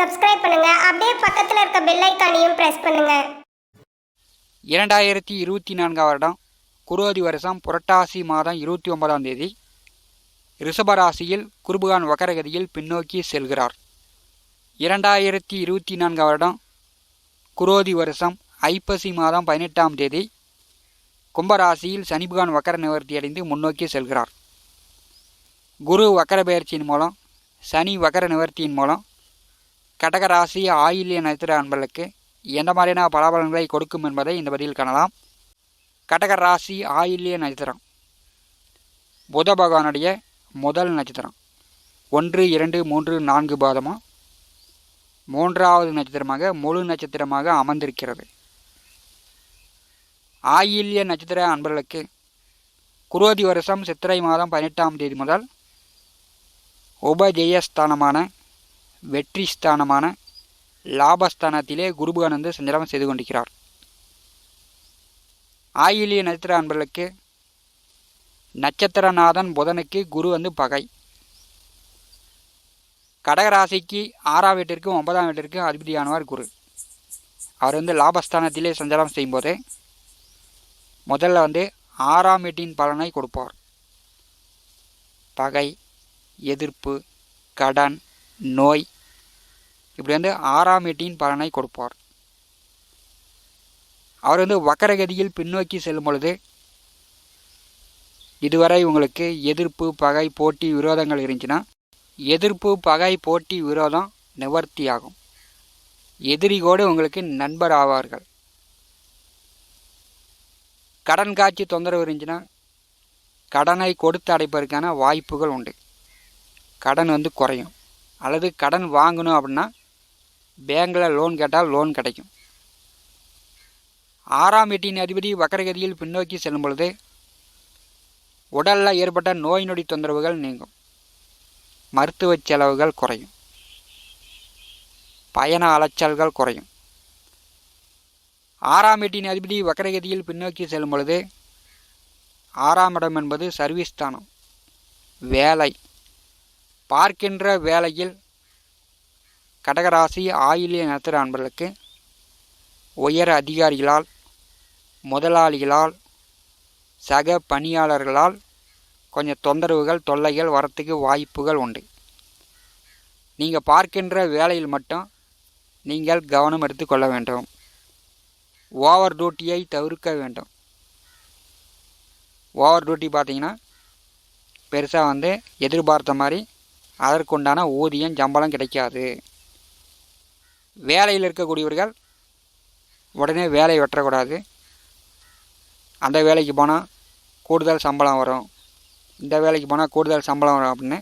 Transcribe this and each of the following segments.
Subscribe பண்ணுங்க. அப்படியே பக்கத்தில் இருக்க பெல் ஐக்கானையும் பிரஸ் பண்ணுங்க. இரண்டாயிரத்தி இருபத்தி நான்காம் வருடம் குரோதி வருஷம் புரட்டாசி மாதம் இருபத்தி ஒன்பதாம் தேதி ரிஷபராசியில் குருபகான் வக்கரகதியில் பின்னோக்கி செல்கிறார். இரண்டாயிரத்தி இருபத்தி நான்காம் வருடம் குரோதி வருஷம் ஐப்பசி மாதம் பதினெட்டாம் தேதி கும்பராசியில் சனிபகான் வக்கர நிவர்த்தி அடைந்து முன்னோக்கி செல்கிறார். குரு வக்கர பெயர்ச்சியின் மூலம் சனி வக்கர நிவர்த்தியின் மூலம் கடகராசி ஆயில்ய நட்சத்திர அன்பர்களுக்கு எந்த மாதிரியான பலாபலன்களை கொடுக்கும் என்பதை இந்த பதிவில் காணலாம். கடக ராசி ஆயில்ய நட்சத்திரம். புத பகவானுடைய முதல் நட்சத்திரம். ஒன்று இரண்டு மூன்று நான்கு பாதமாக மூன்றாவது நட்சத்திரமாக முழு நட்சத்திரமாக அமர்ந்திருக்கிறது. ஆயில்ய நட்சத்திர அன்பர்களுக்கு குரோதி வருஷம் சித்திரை மாதம் பதினெட்டாம் தேதி முதல் உபஜெயஸ்தானமான வெற்றி ஸ்தானமான லாபஸ்தானத்திலே குருபகானந்து சஞ்சலம் செய்து கொண்டிருக்கிறார். ஆயிலிய நட்சத்திர அன்பர்களுக்கு நட்சத்திரநாதன் புதனுக்கு குரு வந்து பகை. கடகராசிக்கு ஆறாம் வீட்டிற்கும் ஒன்பதாம் வீட்டிற்கும் அதிபதியானவர் குரு. அவர் வந்து லாபஸ்தானத்திலே சஞ்சாரம் செய்யும்போது முதல்ல வந்து ஆறாம் வீட்டின் பலனை கொடுப்பார். பகை எதிர்ப்பு கடன் நோய் இப்படி வந்து ஆறாம் எட்டியின் பலனை கொடுப்பார். அவர் வந்து வக்கரகதியில் பின்னோக்கி செல்லும் பொழுது இதுவரை உங்களுக்கு எதிர்ப்பு பகை போட்டி விரோதங்கள் இருந்துச்சுன்னா எதிர்ப்பு பகை போட்டி விரோதம் நிவர்த்தி ஆகும் எதிரிகோடு உங்களுக்கு நண்பர் ஆவார்கள். கடன் காட்சி தொந்தரவு இருந்துச்சுன்னா கடனை கொடுத்து அடைப்பதற்கான வாய்ப்புகள் உண்டு. கடன் வந்து குறையும். அல்லது கடன் வாங்கணும் அப்படின்னா பேங்கில் லோன் கேட்டால் லோன் கிடைக்கும். ஆறாம் வீட்டின் அதிபதி வக்கரகதியில் பின்னோக்கி செல்லும் பொழுது உடலில் ஏற்பட்ட நோய் நொடி தொந்தரவுகள் நீங்கும். மருத்துவ செலவுகள் குறையும். பயண அலைச்சல்கள் குறையும். ஆறாம் வீட்டின் அதிபதி வக்கரகதியில் பின்னோக்கி செல்லும் பொழுது ஆறாம் இடம் என்பது சர்வீஸ் ஸ்தானம் வேலை. பார்க்கின்ற வேலையில் கடகராசி ஆயிலிய நத்திர அன்பர்களுக்கு உயர் அதிகாரிகளால் முதலாளிகளால் சக பணியாளர்களால் கொஞ்சம் தொந்தரவுகள் தொல்லைகள் வரத்துக்கு வாய்ப்புகள் உண்டு. நீங்கள் பார்க்கின்ற வேலையில் மட்டும் நீங்கள் கவனம் எடுத்துக்கொள்ள வேண்டும். ஓவர் டியூட்டியை தவிர்க்க வேண்டும். ஓவர் டியூட்டி பார்த்தீங்கன்னா பெருசாக வந்து எதிர்பார்த்த மாதிரி அதற்குண்டான ஊதியம் சம்பளம் கிடைக்காது. வேலையில் இருக்கக்கூடியவர்கள் உடனே வேலையை வெட்டக்கூடாது. அந்த வேலைக்கு போனால் கூடுதல் சம்பளம் வரும். இந்த வேலைக்கு போனால் கூடுதல் சம்பளம் வரும் அப்படின்னு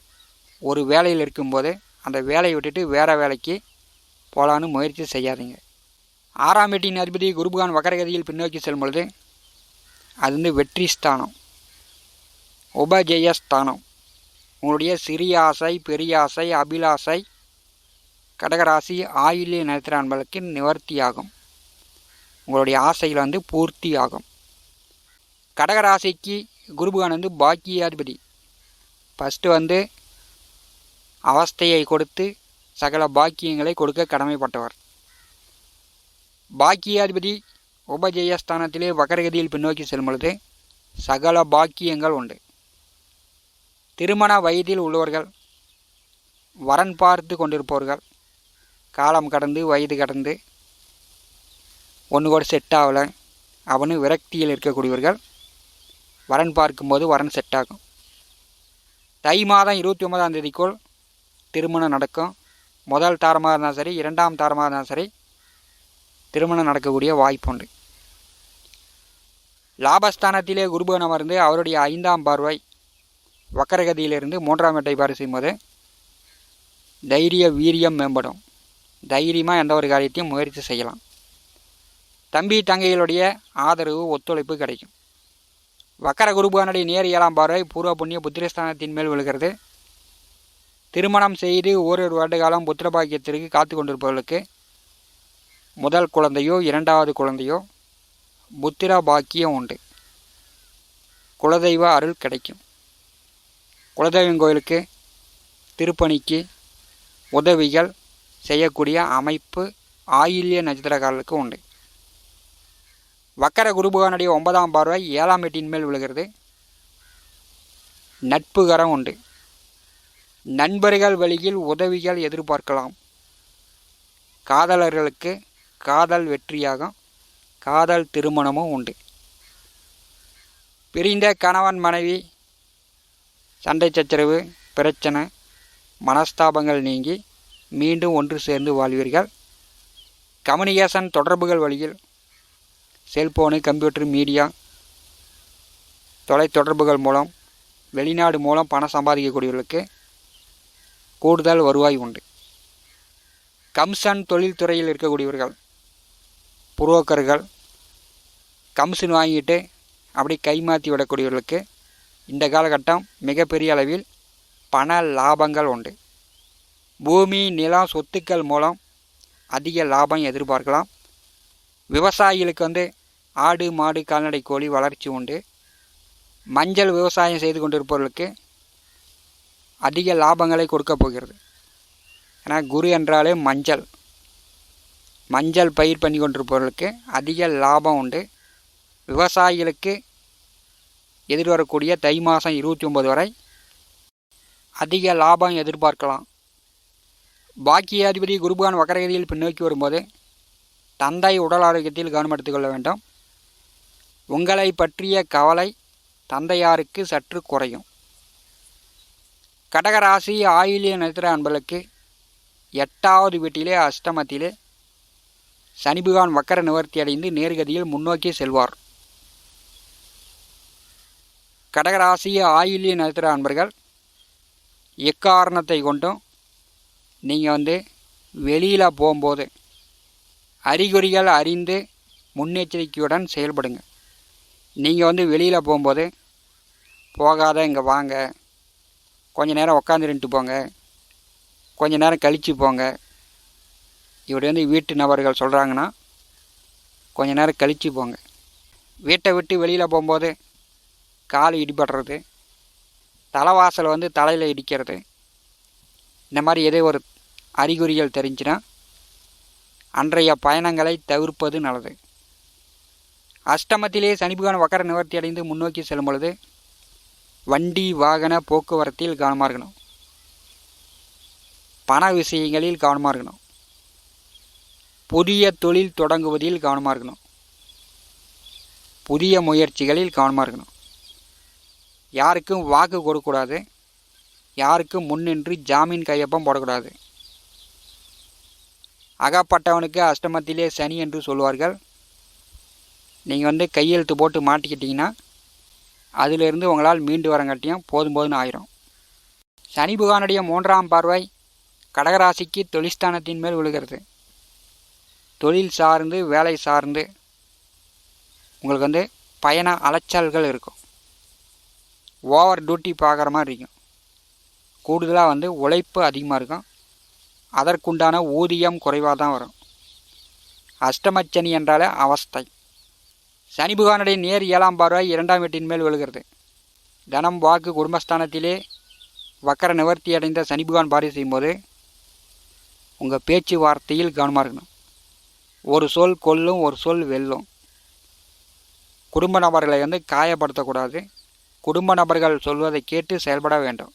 ஒரு வேலையில் இருக்கும்போது அந்த வேலையை விட்டுட்டு வேறு வேலைக்கு போகலான்னு முயற்சி செய்யாதீங்க. ஆறாம் வீட்டின் அதிபதி குருபகான் வக்கரகதியில் பின்னோக்கி செல்லும் பொழுது அது வந்து வெற்றி ஸ்தானம் உபஜெய ஸ்தானம். உங்களுடைய சிறிய ஆசை பெரிய ஆசை அபிலாசை கடகராசி ஆயிலிய நட்சத்திர அன்பளுக்கு நிவர்த்தியாகும். உங்களுடைய ஆசைகள் வந்து பூர்த்தி ஆகும் கடகராசிக்கு குருபகான் வந்து பாக்கியாதிபதி. ஃபஸ்ட்டு வந்து அவஸ்தையை கொடுத்து சகல பாக்கியங்களை கொடுக்க கடமைப்பட்டவர். பாக்கியாதிபதி உபஜெயஸ்தானத்திலே வக்கரகதியில் பின்னோக்கி செல்லும் பொழுது சகல பாக்கியங்கள் உண்டு. திருமண வயதில் உள்ளவர்கள் வரன் பார்த்து கொண்டிருப்பவர்கள் காலம் கடந்து வயது கடந்து ஒன்று கூட செட் ஆகலை. அவனு விரக்தியில் இருக்கக்கூடியவர்கள் வரன் பார்க்கும்போது வரன் செட் ஆகும். தை மாதம் இருபத்தி ஒன்பதாம் தேதிக்குள் திருமணம் நடக்கும். முதல் தாரமாக இருந்தாலும் சரி இரண்டாம் தாரமாக இருந்தாலும் சரி திருமணம் நடக்கக்கூடிய வாய்ப்பு உண்டு. லாபஸ்தானத்திலே குருபவன் அமர்ந்து அவருடைய ஐந்தாம் பார்வை வக்கரகதியிலிருந்து மூன்றாம் எட்டை பாரு செய்யும்போது தைரிய வீரியம் மேம்படும். தைரியமாக எந்த ஒரு காரியத்தையும் முயற்சி செய்யலாம். தம்பி தங்கைகளுடைய ஆதரவு ஒத்துழைப்பு கிடைக்கும். வக்கர குருபவனுடைய நேர் ஏழாம் பார்வை பூர்வ புண்ணிய புத்திரஸ்தானத்தின் மேல் விழுகிறது. திருமணம் செய்து ஓரிரு வருட காலம் புத்திர பாக்கியத்திற்கு காத்து கொண்டிருப்பவர்களுக்கு முதல் குழந்தையோ இரண்டாவது குழந்தையோ புத்திர பாக்கியம் உண்டு. குலதெய்வ அருள் கிடைக்கும். குலதெய்வம் கோயிலுக்கு திருப்பணிக்கு உதவிகள் செய்யக்கூடிய அமைப்பு ஆயில்ய நட்சத்திரக்காரர்களுக்கு உண்டு. வக்கர குருபகானுடைய ஒன்பதாம் பார்வை ஏழாம் எட்டின் மேல் விழுகிறது. நட்புகரம் உண்டு. நண்பர்கள் வழியில் உதவிகள் எதிர்பார்க்கலாம். காதலர்களுக்கு காதல் வெற்றியாகும் காதல் திருமணமும் உண்டு. பிரிந்த கணவன் மனைவி சண்டை சச்சரவு பிரச்சனை மனஸ்தாபங்கள் நீங்கி மீண்டும் ஒன்று சேர்ந்து வாழ்வீர்கள். கம்யூனிகேஷன் தொடர்புகள் வழியில் செல்போனு கம்ப்யூட்டர் மீடியா தொலைத்தொடர்புகள் மூலம் வெளிநாடு மூலம் பணம் சம்பாதிக்கக்கூடியவர்களுக்கு கூடுதல் வருவாய் உண்டு. கம்சன் தொழில்துறையில் இருக்கக்கூடியவர்கள் புரோக்கர்கள் கமிஷன் வாங்கிட்டு அப்படி கைமாற்றி விடக்கூடியவர்களுக்கு இந்த காலகட்டம் மிகப்பெரிய அளவில் பண லாபங்கள் உண்டு. பூமி நிலம் சொத்துக்கள் மூலம் அதிக லாபம் எதிர்பார்க்கலாம். விவசாயிகளுக்கு வந்து ஆடு மாடு கால்நடை கோழி வளர்ச்சி உண்டு. மஞ்சள் விவசாயம் செய்து கொண்டிருப்பவர்களுக்கு அதிக லாபங்களை கொடுக்க போகிறது. ஏன்னா குரு என்றாலே மஞ்சள். மஞ்சள் பயிர் பண்ணி கொண்டிருப்பவர்களுக்கு அதிக லாபம் உண்டு. விவசாயிகளுக்கு எதிர்வரக்கூடிய தை மாதம் இருபத்தி ஒம்பது வரை அதிக லாபம் எதிர்பார்க்கலாம். பாக்கியாதிபதி குருபான் வக்கரகதியில் பின்னோக்கி வரும்போது தந்தை உடல் ஆரோக்கியத்தில் கவனம் எடுத்துக்கொள்ள வேண்டும். உங்களை பற்றிய கவலை தந்தையாருக்கு சற்று குறையும். கடகராசி ஆயிலிய நட்சத்திர அன்பர்களுக்கு எட்டாவது வீட்டிலே அஷ்டமத்திலே சனிபகவான் வக்கர நிவர்த்தி அடைந்து நேர்கதியில் முன்னோக்கி செல்வார். கடகராசி ஆயிலிய நட்சத்திர அன்பர்கள் எக்காரணத்தை கொண்டும் நீங்கள் வந்து வெளியில் போகும்போது அறிகுறிகள் அறிந்து முன்னெச்சரிக்கையுடன் செயல்படுங்க. நீங்கள் வந்து வெளியில் போகும்போது போகாத இங்கே வாங்க. கொஞ்ச நேரம் உக்காந்துருந்துட்டு போங்க. கொஞ்ச நேரம் கழித்து போங்க. இப்படி வந்து வீட்டு நபர்கள் சொல்கிறாங்கன்னா கொஞ்ச நேரம் கழித்து போங்க. வீட்டை விட்டு வெளியில் போகும்போது கால் இடிபடுறது தலைவாசல் வந்து தலையில் இடிக்கிறது இந்த மாதிரி ஏதோ ஒரு அறிகுறிகள் தெரிஞ்சுன்னா அன்றைய பயணங்களை தவிர்ப்பது நல்லது. அஷ்டமத்திலே சனிபகவான் வக்கர நிவர்த்தி அடைந்து முன்னோக்கி செல்லும் பொழுது வண்டி வாகன போக்குவரத்தில் கவனமாக இருக்கணும். பண விஷயங்களில் கவனமாக இருக்கணும். புதிய தொழில் தொடங்குவதில் கவனமாக இருக்கணும். புதிய முயற்சிகளில் கவனமாக இருக்கணும். யாருக்கும் வாக்கு கொடுக்கக்கூடாது. யாருக்கும் முன்னின்று ஜாமீன் கையொப்பம் போடக்கூடாது. அகப்பட்டவனுக்கு அஷ்டமத்திலே சனி என்று சொல்வார்கள். நீங்கள் வந்து கையெழுத்து போட்டு மாட்டிக்கிட்டிங்கன்னா அதிலிருந்து உங்களால் மீண்டு வரங்காட்டியும் போதும் போதும்னு ஆயிரும். சனி புகானுடைய மூன்றாம் பார்வை கடகராசிக்கு தொழிற்ஸ்தானத்தின் மேல் விழுகிறது. தொழில் சார்ந்து வேலை சார்ந்து உங்களுக்கு வந்து பயண அலைச்சல்கள் இருக்கும். ஓவர் டியூட்டி பார்க்குற மாதிரி இருக்கும். கூடுதலாக வந்து உழைப்பு அதிகமாக இருக்கும். அதற்குண்டான ஊதியம் குறைவாக தான் வரும். அஷ்டமச்சனி என்றாலே அவஸ்தை. சனி நேர் ஏழாம் பார்வை இரண்டாம் வீட்டின் மேல் விழுகிறது. தனம் வாக்கு குடும்பஸ்தானத்திலே வக்கர நிவர்த்தி அடைந்த சனி பகவான் பாரி செய்யும்போது உங்கள் பேச்சுவார்த்தையில் கவனமாக இருக்கணும். ஒரு சொல் கொல்லும் ஒரு சொல் வெல்லும். குடும்ப நபர்களை வந்து காயப்படுத்தக்கூடாது. குடும்ப நபர்கள் சொல்வதை கேட்டு செயல்பட வேண்டும்.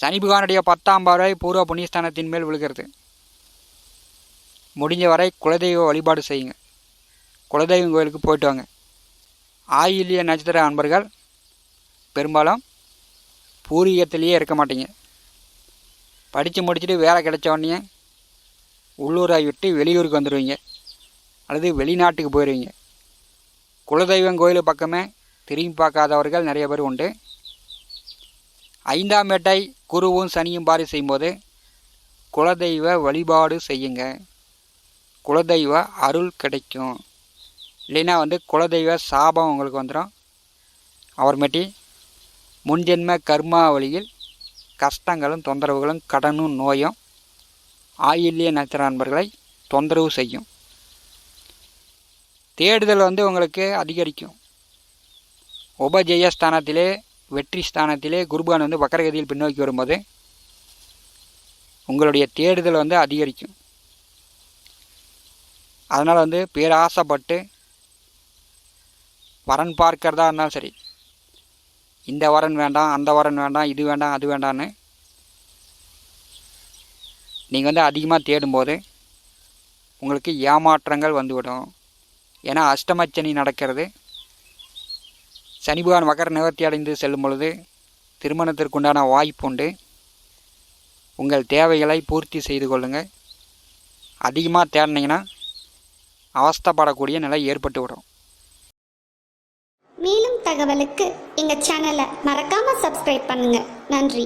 சனி பகவானுடைய பத்தாம் பார்வை பூர்வ புண்ணியஸ்தானத்தின் மேல் விழுகிறது. முடிஞ்ச வரை குலதெய்வ வழிபாடு செய்யுங்க. குலதெய்வம் கோயிலுக்கு போயிட்டு வாங்க. ஆயிலிய நட்சத்திர அன்பர்கள் பெரும்பாலும் பூர்வீகத்திலேயே இருக்க மாட்டீங்க. படித்து முடிச்சுட்டு வேலை கிடைச்ச உடனே உள்ளூரை விட்டு வெளியூருக்கு வந்துடுவீங்க அல்லது வெளிநாட்டுக்கு போயிடுவீங்க குலதெய்வம் கோயில் பக்கமே திரும்பி பார்க்காதவர்கள் நிறைய பேர் உண்டு. ஐந்தாம் வேட்டை குருவும் சனியும் பாரி செய்யும்போது குலதெய்வ வழிபாடு செய்யுங்க. குலதெய்வ அருள் கிடைக்கும். இல்லைன்னா வந்து குலதெய்வ சாபம் உங்களுக்கு வந்துடும் அப்புறமேட்டி முன்ஜென்ம கர்மாவளியில் கஷ்டங்களும் தொந்தரவுகளும் கடனும் நோயும் ஆயில்ய நட்சத்திர நண்பர்களை தொந்தரவு செய்யும். தேடுதல் வந்து உங்களுக்கு அதிகரிக்கும். உபஜெயஸ்தானத்திலே வெற்றி ஸ்தானத்திலே குருபான் வந்து வக்கரகதியில் பின்னோக்கி வரும்போது உங்களுடைய தேடுதல் வந்து அதிகரிக்கும். அதனால் வந்து பேராசைப்பட்டு வரன் பார்க்கிறதா இருந்தாலும் சரி இந்த வரன் வேண்டாம் அந்த வரன் வேண்டாம் இது வேண்டாம் அது வேண்டான்னு நீங்கள் வந்து அதிகமாக தேடும்போது உங்களுக்கு ஏமாற்றங்கள் வந்துவிடும். ஏன்னா அஷ்டமச்சனி நடக்கிறது சனி பகவான் நிவர்த்தி அடைந்து செல்லும் பொழுது திருமணத்திற்குண்டான வாய்ப்பு உண்டு. உங்கள் தேவைகளை பூர்த்தி செய்து கொள்ளுங்கள். அதிகமாக தேடினீங்கன்னா அவஸ்தைப்படக்கூடிய நிலை ஏற்பட்டு விடும். மேலும் தகவலுக்கு எங்கள் சேனலை மறக்காமல் சப்ஸ்கிரைப் பண்ணுங்கள். நன்றி.